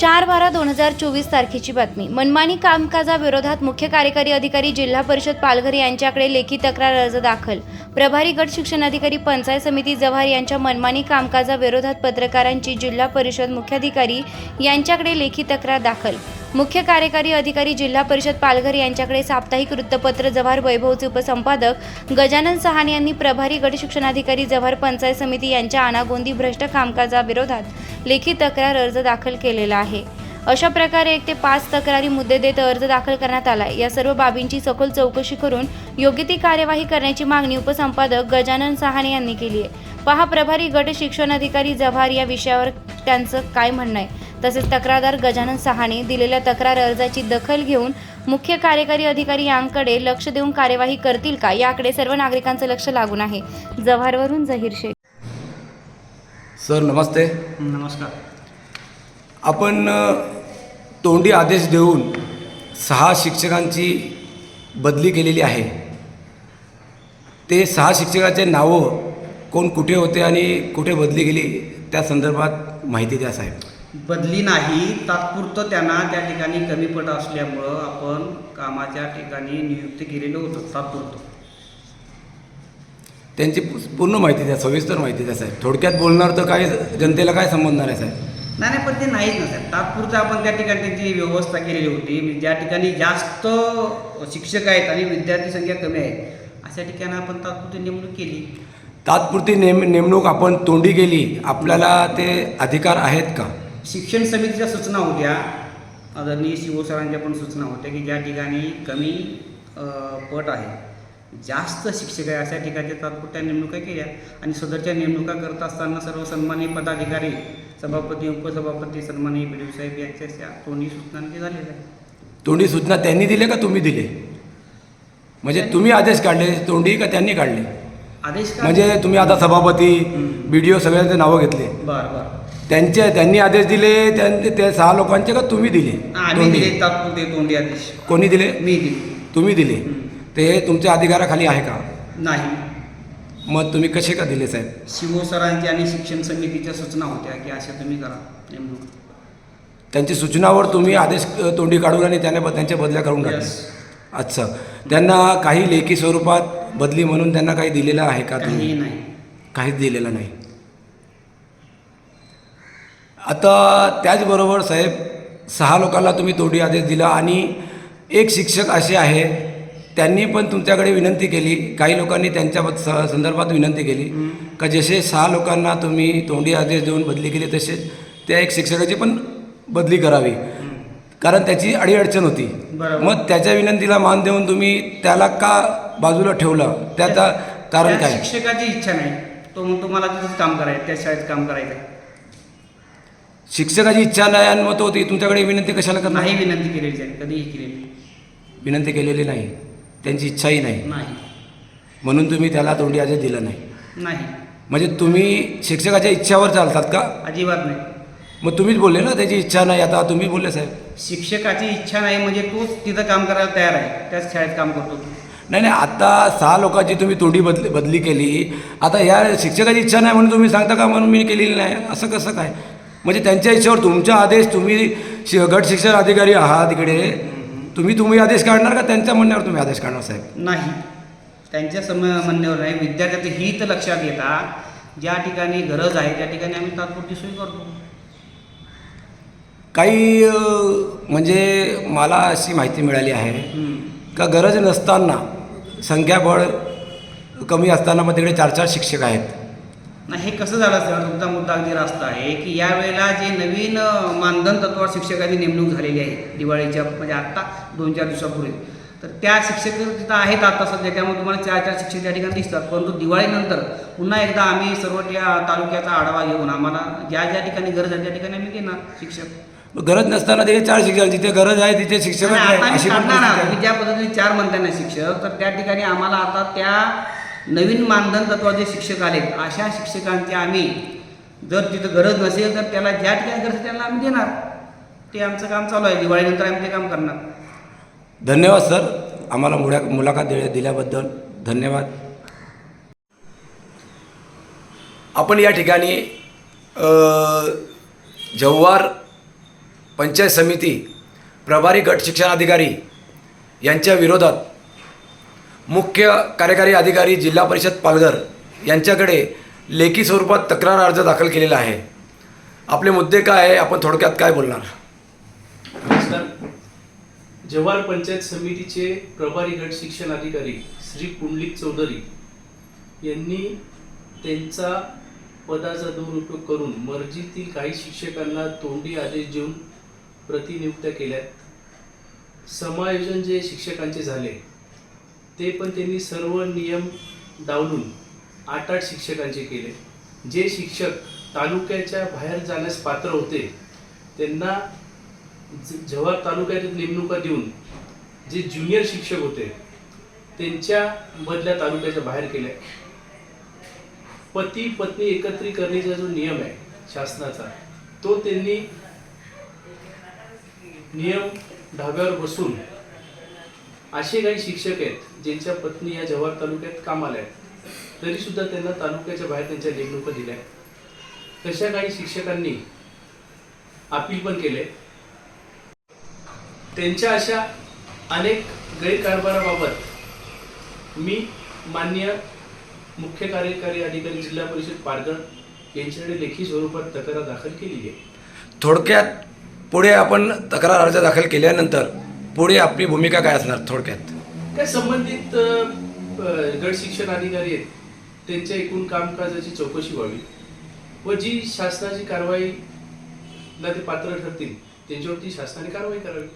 चार बारा दोन हजार चोवीस तारखेची बातमी. मनमानी कामकाजाविरोधात मुख्य कार्यकारी अधिकारी जिल्हा परिषद पालघर यांच्याकडे लेखी तक्रार अर्ज दाखल. प्रभारी गट शिक्षणाधिकारी पंचायत समिती जव्हार यांच्या मनमानी कामकाजाविरोधात पत्रकारांची जिल्हा परिषद मुख्याधिकारी यांच्याकडे लेखी तक्रार दाखल. मुख्य कार्यकारी अधिकारी जिल्हा परिषद पालघर यांच्याकडे साप्ताहिक वृत्तपत्र जव्हार वैभवचे उपसंपादक गजानन सहाने यांनी प्रभारी गट शिक्षणाधिकारी जव्हार पंचायत समिती यांच्या अनागोंदी भ्रष्ट कामकाजाविरोधात लेखी तक्रार अर्ज दाखल केलेला आहे. अशा प्रकारे एक ते पाच तक्रारी मुद्दे देत अर्ज दाखल करण्यात आला या सर्व बाबींची सखोल चौकशी करून योग्य ती कार्यवाही करण्याची मागणी उपसंपादक गजानन सहाने यांनी केली आहे. पहा प्रभारी गट शिक्षणाधिकारी जव्हार या विषयावर त्यांचं काय म्हणणं आहे? तसेच तक्रारदार गजानन सहाने दिलेल्या तक्रार अर्जाची दखल घेऊन मुख्य कार्यकारी अधिकारी यांकडे लक्ष देऊन कार्यवाही करतील का? याकडे सर्व नागरिकांचं लक्ष लागून आहे. जव्हारवरून जहीर शेख. सर नमस्ते. नमस्कार. आपण तोंडी आदेश देऊन सहा शिक्षकांची बदली केलेली आहे. ते सहा शिक्षकाचे नावं कोण कुठे होते आणि कुठे बदली गेली त्या संदर्भात माहिती द्या साहेब. बदली नाही. तात्पुरतं त्यांना त्या ठिकाणी कमी पट असल्यामुळं आपण कामाच्या ठिकाणी नियुक्त केलेलं होतं तात्पुरतं. त्यांची पूर्ण माहिती द्या सविस्तर माहिती द्या साहेब. थोडक्यात बोलणार तर काय जनतेला काय समजणार आहे साहेब? नाही नाही पण ते नाहीच ना साहेब. तात्पुरतं आपण त्या ठिकाणी त्यांची व्यवस्था केलेली होती. म्हणजे ज्या ठिकाणी जास्त शिक्षक आहेत आणि विद्यार्थी संख्या कमी आहे अशा ठिकाणी आपण तात्पुरती नेमणूक केली. तात्पुरती नेम नेमणूक आपण तोंडी केली आपल्याला ते अधिकार आहेत का? शिक्षण समितीच्या सूचना होत्या. आदरणीय शिवसरांच्या पण सूचना होत्या की ज्या ठिकाणी कमी पट आहे. जास्त शिक्षक आहे अशा ठिकाणच्या तात्पुरत्या नेमणुका केल्या आणि सदरच्या नेमणुका करत असताना सर्व सन्माननीय पदाधिकारी सभापती उपसभापती सन्माननीय बी साहेब यांच्या तोंडी सूचनांचे झालेल्या आहे तोंडी सूचना त्यांनी दिले का तुम्ही दिले? म्हणजे तुम्ही आदेश काढले तोंडी का त्यांनी काढले? आदेश म्हणजे तुम्ही आता सभापती बी डी ओ सगळ्यांचे नावं घेतले. बरं बरं. त्यांचे त्यांनी आदेश दिले त्यांचे ते सहा लोकांचे का तुम्ही दिले? आम्ही तोंडी? तात्पुरते तोंडी आदेश. कोणी दिले? मी दिले. तुम्ही दिले. ते तुमच्या अधिकाराखाली आहे का? नाही. मग तुम्ही कसे का दिले साहेब? शिवसरांची आणि शिक्षण समितीच्या सूचना होत्या की अशा तुम्ही करा नेमणूक. त्यांची सूचनावर तुम्ही आदेश अ, तोंडी काढून आणि त्याने ब- त्यांच्या बदल्या करून Yes. अच्छा. त्यांना काही लेखी स्वरूपात बदली म्हणून त्यांना काही दिलेलं आहे का तुम्ही? नाही. काहीच दिलेलं नाही. आता त्याचबरोबर साहेब सहा लोकांना तुम्ही तोडी आदेश दिला आणि एक शिक्षक असे आहे त्यांनी पण तुमच्याकडे विनंती केली काही लोकांनी त्यांच्या स- संदर्भात विनंती केली का जसे सहा लोकांना तुम्ही तोंडी आदेश देऊन बदली केली तसेच त्या एक शिक्षकाची पण बदली करावी. कारण त्याची अडीअडचण होती. मग त्याच्या विनंतीला मान देऊन तुम्ही त्याला का बाजूला ठेवलं? त्याचा कारण काय? शिक्षकाची इच्छा नाही. तो म्हणतो मला तिथंच काम करायचं त्या शाळेत काम करायचं. शिक्षकाची इच्छा नाही आणि मग तो ती तुमच्याकडे विनंती कशाला करणार? नाही विनंती केलेली आहे कधीही केलेली विनंती केलेली नाही. त्यांची इच्छाही नाही. नाही. म्हणून तुम्ही त्याला तोंडी आदेश दिला नाही. नाही. म्हणजे तुम्ही शिक्षकाच्या इच्छावर चालतात का? अजिबात नाही. मग तुम्हीच बोलले ना त्याची इच्छा नाही. आता तुम्ही बोलले साहेब. शिक्षकाची इच्छा नाही म्हणजे तोच तिथं काम करायला तयार आहे. त्याच शाळेत काम करतो तो. नाही नाही आता सहा लोकांची तुम्ही तोंडी बदली बदली केली. आता या शिक्षकाची इच्छा नाही म्हणून तुम्ही सांगता का म्हणून मी केलेली नाही? असं कसं काय? म्हणजे त्यांच्या इच्छेवर तुमचा आदेश तुम्ही शि- गट शिक्षण अधिकारी आहात इकडे तुम्ही तुम्ही आदेश काढणार का त्यांच्या म्हणण्यावर तुम्ही आदेश काढणार साहेब? नाही. त्यांच्या सम म्हणण्यावर नाही. विद्यार्थ्याचं हित लक्षात घेता. ज्या ठिकाणी गरज आहे त्या ठिकाणी आम्ही तात्पुरती सोय करतो. काही अ, म्हणजे मला अशी माहिती मिळाली आहे. का गरज नसताना संख्याबळ कमी असताना मग तिकडे चार चार शिक्षक आहेत. नाही हे कसं झालं सर तुमचा मुद्दा अगदी रास्त आहे की यावेळेला जे नवीन मानधन तत्वावर शिक्षकांची नेमणूक झालेली आहे दिवाळीच्या म्हणजे आत्ता दोन चार दिवसापूर्वी. तर त्या शिक्षक तिथं आहेत आता सध्या त्यामुळे तुम्हाला चार चार शिक्षक त्या ठिकाणी दिसतात. परंतु दिवाळीनंतर पुन्हा एकदा आम्ही सर्व त्या तालुक्याचा आढावा घेऊन आम्हाला ज्या ज्या ठिकाणी गरज आहे त्या ठिकाणी आम्ही घेणार शिक्षक. गरज नसताना तिथे चार शिक्षक जिथे गरज आहे तिथे शिक्षक ज्या पद्धतीने चार म्हणताय ना शिक्षक तर त्या ठिकाणी आम्हाला आता त्या नवीन मानधन तत्वाचे शिक्षक आलेत. अशा शिक्षकांची आम्ही जर तिथं गरज नसेल तर त्याला ज्या ठिकाणी गरज त्याला आम्ही देणार. ते आमचं काम चालू आहे. दिवाळीनंतर आम्ही ते काम करणार. धन्यवाद सर. आम्हाला मुळा मुलाखत दि दिल्याबद्दल धन्यवाद. आपण या ठिकाणी अ, जव्हार पंचायत समिती प्रभारी गट शिक्षणाधिकारी यांच्या विरोधात मुख्य कार्यकारी अधिकारी जिल्हा परिषद पालघर यांच्याकडे लेखी स्वरूपात तक्रार अर्ज दाखल केलेला आहे. आपले मुद्दे काय आहे? आपण थोडक्यात काय बोलणार? नमस्कार. जव्हार पंचायत समितीचे प्रभारी गट शिक्षण अधिकारी श्री पुंडलिक चौधरी यांनी त्यांचा पदाचा दुरुपयोग करून मर्जीतील काही शिक्षकांना तोंडी आदेश देऊन प्रतिनियुक्त्या केल्यात. समायोजन जे शिक्षकांचे झाले ते पण त्यांनी सर्व नियम डावलून आठ आठ शिक्षकांचे केले. जे शिक्षक तालुक्याच्या बाहेर जाण्यास पात्र होते त्यांना जेव्हा जव्हार तालुक्यात नेमणुका देऊन जे ज्युनियर शिक्षक होते त्यांच्या बदल्या तालुक्याच्या बाहेर केल्या. पती पत्नी एकत्रीकरणीचा जो नियम आहे शासनाचा तो त्यांनी नियम ढाब्यावर बसून असे काही शिक्षक आहेत ज्यांच्या पत्नी या जव्हार तालुक्यात कामाला आहेत. तरी सुद्धा त्यांना तालुक्याच्या बाहेर त्यांच्या नेमणुका दिल्या तशा काही शिक्षकांनी अपील पण केले. त्यांच्या अशा अनेक गैरकारभाराबाबत मी मान्य मुख्य कार्यकारी अधिकारी जिल्हा परिषद पालघर यांच्याकडे लेखी स्वरूपात तक्रार दाखल केली आहे. थोडक्यात पुढे आपण तक्रार अर्ज दाखल केल्यानंतर पुढे आपली भूमिका काय असणार थोडक्यात? काय संबंधित गट शिक्षण अधिकारी आहेत त्यांच्या एकूण कामकाजाची चौकशी व्हावी. व जी शासनाची कारवाईला ते पात्र ठरतील त्यांच्यावरती शासनाने कारवाई करावी.